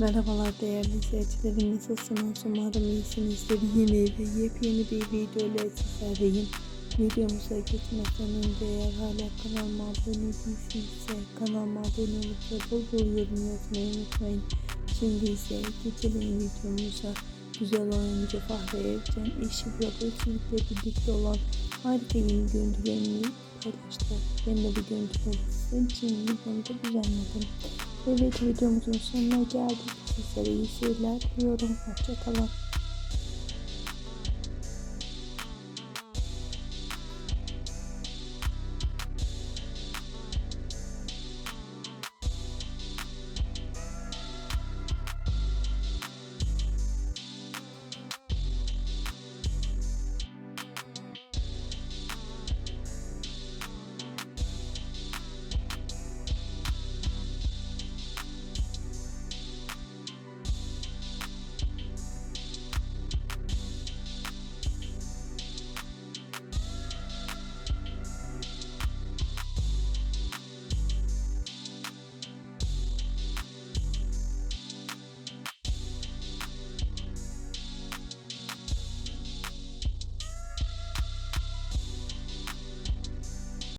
Merhabalar değerli izleyicilerim nasılsınız? Umarım iyisinizdir. Yeni ve yepyeni bir video ile sizlerleyim. Videomuza geçmeden önce eğer hala kanalıma abone değilseniz kanalıma abone olup ve bol bol yorum yazmayı unutmayın. Şimdi ise geçelim videomuza. Güzel oyuncu Fahri Evcen eşi Robert birlikte olan harika yeni görüntülerini paylaştı. Ben de bu görüntüleri sizin için videomda düzenledim Evet videomuzun sonuna geldik. Sizlere iyi seyirler diliyorum. Hoşçakalın.